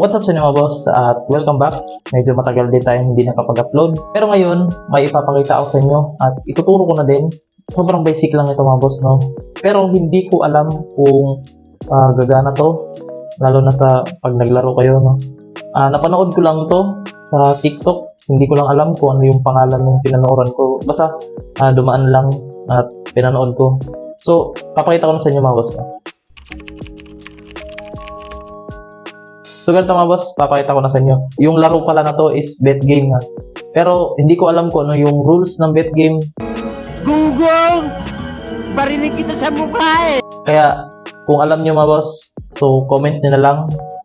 What's up mga boss at welcome back. Medyo matagal din tayo hindi nakapag-upload. Pero ngayon, may ipapakita ako sa inyo at ituturo ko na din. Sobrang basic lang ito mga boss, no? Pero hindi ko alam kung ah, gagana to. Lalo na sa pag naglaro kayo, no? Ah, napanood ko lang to sa TikTok. Hindi ko lang alam kung ano yung pangalan ng pinanooran ko. Basta ah, dumaan lang at pinanood ko. So, papakita ko na sa inyo mga boss. No? So ganito mga boss, papakita ko na sa inyo. Yung laro pala na to is bet game ha. Pero hindi ko alam kung ano yung rules ng bet game. Gunggong! Barinig kita sa mukha eh! Kaya kung alam nyo mga boss, so comment nyo na lang.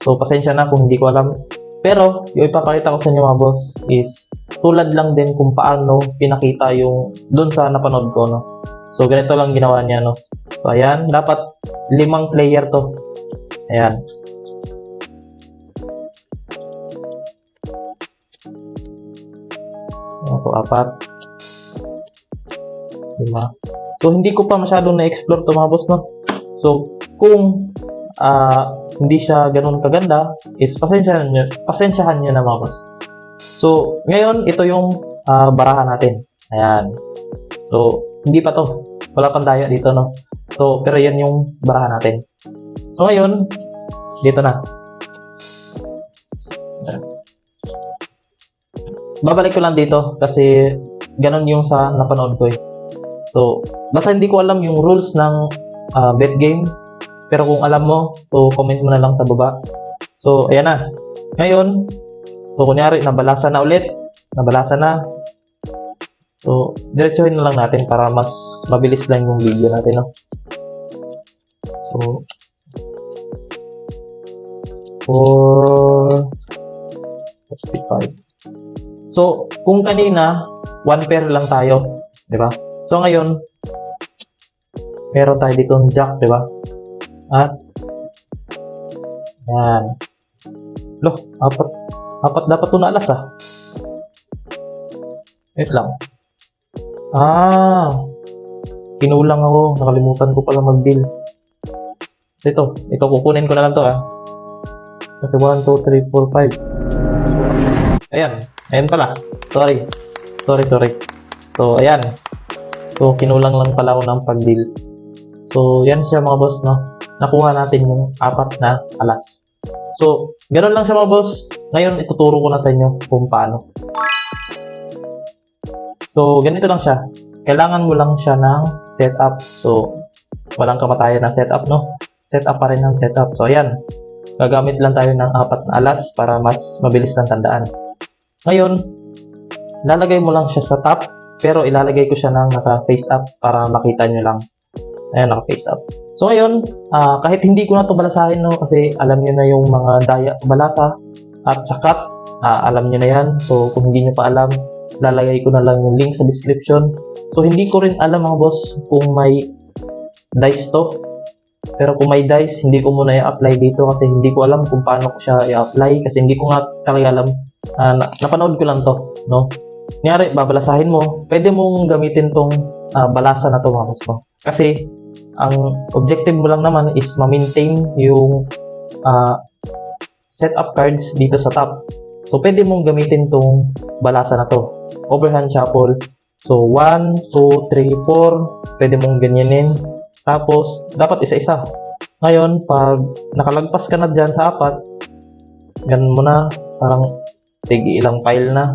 So pasensya na kung hindi ko alam. Pero yung ipapakita ko sa inyo mga boss is tulad lang din kung paano pinakita yung doon sa napanood ko no. So ganito lang ginawa niya no. So ayan, dapat limang player to. Ayan. Ayan to, apat. Lima. So, hindi ko pa masyadong na-explore to mga boss, no? So, kung ah, hindi siya ganun kaganda, is pasensyahan nyo, pasensyahan nyo na mga boss. So, ngayon, ito yung ah, barahan natin. Ayan. So, hindi pa to. Wala pang daya dito, no? So, pero yan yung barahan natin. So, ngayon, dito na. Babalik ko lang dito kasi ganun yung sa napanood ko eh. So, basta hindi ko alam yung rules ng ah, bet game. Pero kung alam mo, so comment mo na lang sa baba. So, ayan na. Ngayon, so kunyari, nabalasa na ulit. Nabalasa na. So, diretsuhin na lang natin para mas mabilis lang yung video natin, no? So, 4 65. So, kung kanina, one pair lang tayo, di ba? So, ngayon, meron tayo dito ng jack, di ba? At, yan. Loh, apat, apat dapat ito na alas, ah. Wait lang. Ah, kinulang ako. Nakalimutan ko pala mag-bill. Ito, ito, kukunin ko na lang to, ah. Kasi 1, 2, 3, 4, 5. Ayan, ayan pala. Sorry. Sorry, sorry. So, ayan. So, kinulang lang pala ako ng pag-deal. So, yan siya mga boss, no? Nakuha natin yung apat na alas. So, ganoon lang siya mga boss. Ngayon, ituturo ko na sa inyo kung paano. So, ganito lang siya. Kailangan mo lang siya ng setup. So, walang kamatayan na setup, no? Setup pa rin ng setup. So, ayan. Gagamit lang tayo ng apat na alas para mas mabilis lang tandaan. Ngayon, lalagay mo lang siya sa top, pero ilalagay ko siya ng naka-face up para makita nyo lang. Ayan, naka-face up. So ngayon, ah, kahit hindi ko na to balasahin, no, kasi alam nyo na yung mga daya sa balasa at sa cut, ah, alam nyo na yan. So kung hindi nyo pa alam, lalagay ko na lang yung link sa description. So hindi ko rin alam mga boss kung may dice to. Pero kung may dice, hindi ko muna i-apply dito kasi hindi ko alam kung paano ko siya i-apply kasi hindi ko nga talaga alam. Na- napanood ko lang to, no? Kunyari, babalasahin mo, pwede mong gamitin tong ah, balasa na to mga boss, no? Kasi, ang objective mo lang naman is ma-maintain yung ah, setup cards dito sa top. So, pwede mong gamitin tong balasa na to. Overhand shuffle. So, 1, 2, 3, 4. Pwede mong ganyanin. Tapos, dapat isa-isa. Ngayon, pag nakalagpas ka na dyan sa apat, ganun mo na, parang tig ilang file na.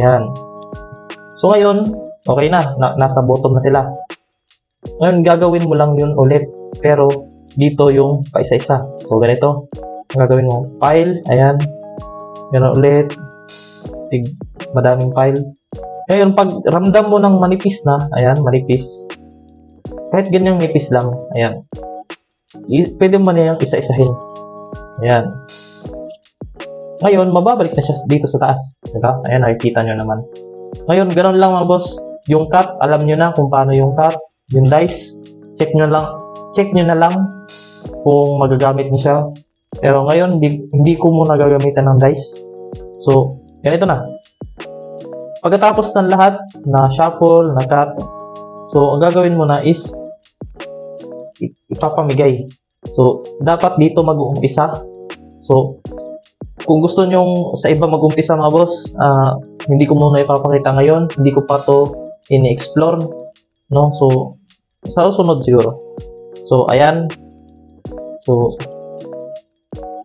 Ayan. So, ngayon, okay na. na nasa bottom na sila. Ngayon, gagawin mo lang yun ulit. Pero, dito yung paisa-isa. So, ganito. Ang gagawin mo, file, ayan. Ganun ulit. Tig, madaming file. Ngayon, pag ramdam mo ng manipis na, ayan, manipis. Kahit ganyang nipis lang, ayan. Pwede mo na yung isa-isahin. Ayan. Ngayon, mababalik na siya dito sa taas. Diba? Ayan, nakikita nyo naman. Ngayon, ganun lang mga boss. Yung cut, alam nyo na kung paano yung cut. Yung dice, check nyo lang. Check nyo na lang kung magagamit nyo siya. Pero ngayon, hindi, hindi ko muna gagamitan ng dice. So, ganito na. Pagkatapos ng lahat, na shuffle, na cut, so, ang gagawin mo na is, ipapamigay. So, dapat dito mag-uumpisa. So, kung gusto nyong sa iba mag-umpisa mga boss, ah, hindi ko muna ipapakita ngayon. Hindi ko pa to ini-explore. No? So, sa susunod siguro. So, ayan. So,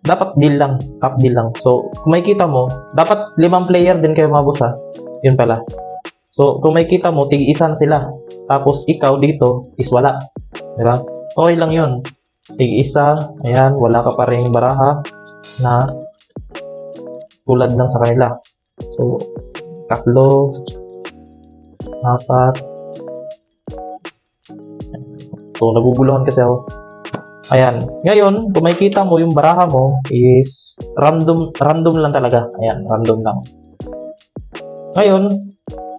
dapat deal lang. Cup deal lang. So, kung makikita mo, dapat limang player din kayo mga boss ha. Yun pala. So, kung makikita mo, tig-isa na sila. Tapos, ikaw dito is wala. Di ba? Okay lang yun. Tig-isa, ayan, wala ka pa rin baraha na tulad lang sa kanila. So, tatlo, apat. So, naguguluhan kasi ako. Ayan. Ngayon, kung makikita mo, yung baraha mo is random, random lang talaga. Ayan, random lang. Ngayon,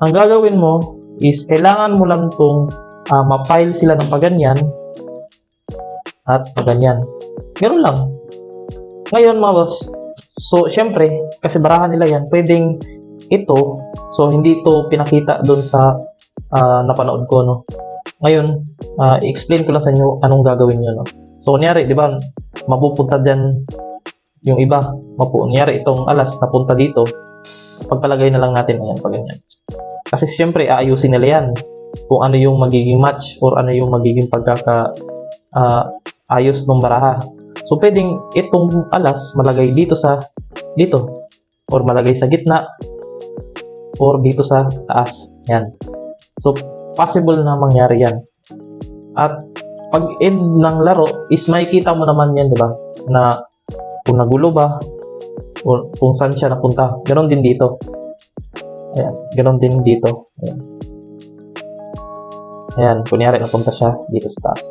ang gagawin mo is kailangan mo lang itong ah, ma-file sila ng paganyan at paganyan. Ganun lang. Ngayon mga boss, so syempre, kasi barahan nila yan, pwedeng ito, so hindi ito pinakita doon sa ah, napanood ko, no. Ngayon, ah, i-explain ko lang sa inyo anong gagawin nyo, no. So, kunyari, di ba, mapupunta dyan yung iba, mapu, kunyari itong alas, napunta dito, pagpalagay na lang natin, ayan, pag ganyan. Kasi syempre, aayusin nila yan kung ano yung magiging match or ano yung magiging pagkaka ah, ayos ng baraha. So, pwedeng itong alas malagay dito sa dito or malagay sa gitna or dito sa taas. Yan. So, possible na mangyari yan. At pag end ng laro is makikita mo naman yan, di ba? Na kung nagulo ba or kung saan siya napunta. Ganon din dito. Ayan. Ganon din dito. Ayan. Ayan. Kunyari, napunta siya dito sa taas.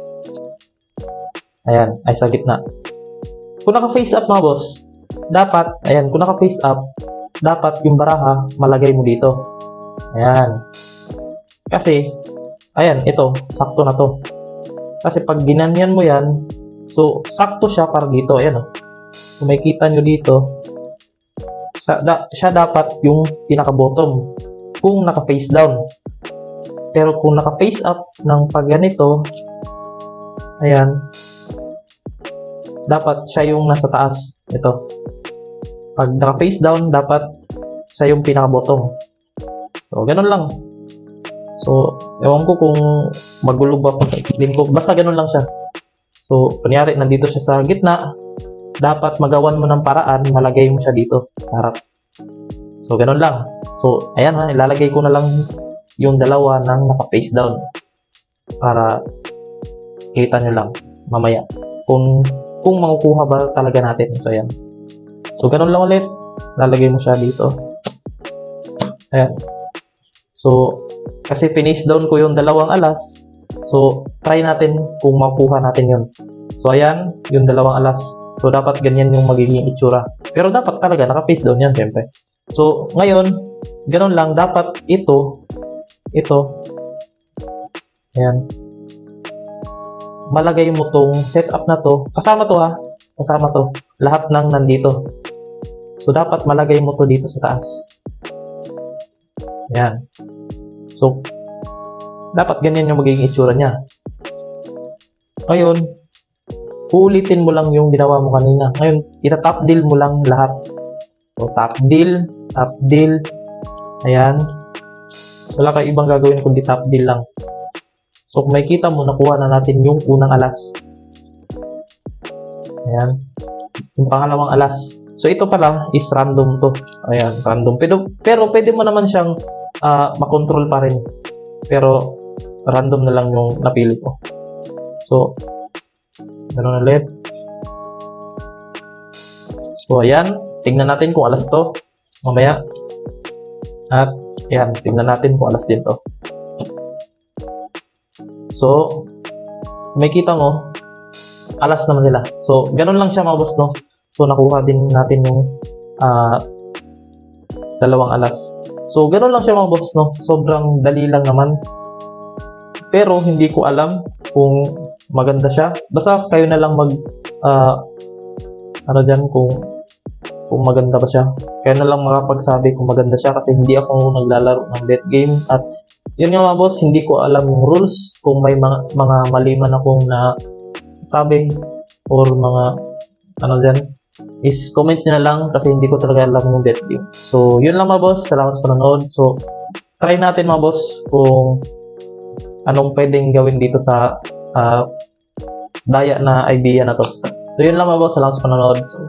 Ayan. Ay, sa gitna. Kung naka-face up mga boss, dapat, ayan, kung naka-face up, dapat yung baraha, malagay mo dito. Ayan. Kasi, ayan, ito, sakto na to. Kasi pag ginanyan mo yan, so, sakto siya para dito. Ayan, oh. Kung makikita nyo dito, sa, da, siya dapat yung pinaka-bottom kung naka-face down. Pero kung naka-face up ng pag ganito, ayan, dapat siya yung nasa taas. Ito. Pag naka-face down, dapat siya yung pinaka-bottom. So, ganun lang. So, ewan ko kung magulo ba pag explain ko. Basta ganun lang siya. So, kunyari, nandito siya sa gitna, dapat magawan mo ng paraan, malagay mo siya dito, harap. So, ganun lang. So, ayan ha, ilalagay ko na lang yung dalawa ng naka-face down para kita nyo lang mamaya kung kung makukuha ba talaga natin. So, ayan. So, ganun lang ulit. Lalagay mo siya dito. Ayan. So, kasi finish down ko yung dalawang alas. So, try natin kung makuha natin yun. So, ayan, yung dalawang alas. So, dapat ganyan yung magiging itsura. Pero dapat talaga, naka-face down yan, syempre. So, ngayon, ganun lang. Dapat ito, ito, ayan, malagay mo tong setup na to. Kasama to ha. Kasama to. Lahat ng nandito. So, dapat malagay mo to dito sa taas. Ayan. So, dapat ganyan yung magiging itsura niya. Ngayon, uulitin mo lang yung ginawa mo kanina. Ngayon, ita-top deal mo lang lahat. So, top deal, top deal. Ayan. Wala ka ibang gagawin kundi top deal lang. So, kung makikita mo, nakuha na natin yung unang alas. Ayan. Yung pangalawang alas. So, ito pala is random to. Ayan, random. Pero, pero pwede mo naman siyang ah, makontrol pa rin. Pero, random na lang yung napili ko. So, ganun ulit. So, ayan. Tingnan natin kung alas to. Mamaya. At, ayan. Tingnan natin kung alas din to. So, may kita mo, alas naman nila. So, ganun lang siya mga boss, no? So, nakuha din natin yung ah, dalawang alas. So, ganun lang siya mga boss, no? Sobrang dali lang naman. Pero, hindi ko alam kung maganda siya. Basta kayo na lang mag, ah, ano dyan, kung, kung maganda ba siya. Kaya na lang makapagsabi kung maganda siya kasi hindi ako naglalaro ng bet game at yun nga mga boss, hindi ko alam yung rules kung may mga, mga mali man akong na sabi or mga ano dyan, is comment nyo na lang kasi hindi ko talaga alam yung bet view. So, yun lang mga boss. Salamat sa panonood. So, try natin mga boss kung anong pwedeng gawin dito sa ah, daya na idea na to. So, yun lang mga boss. Salamat sa panonood. So,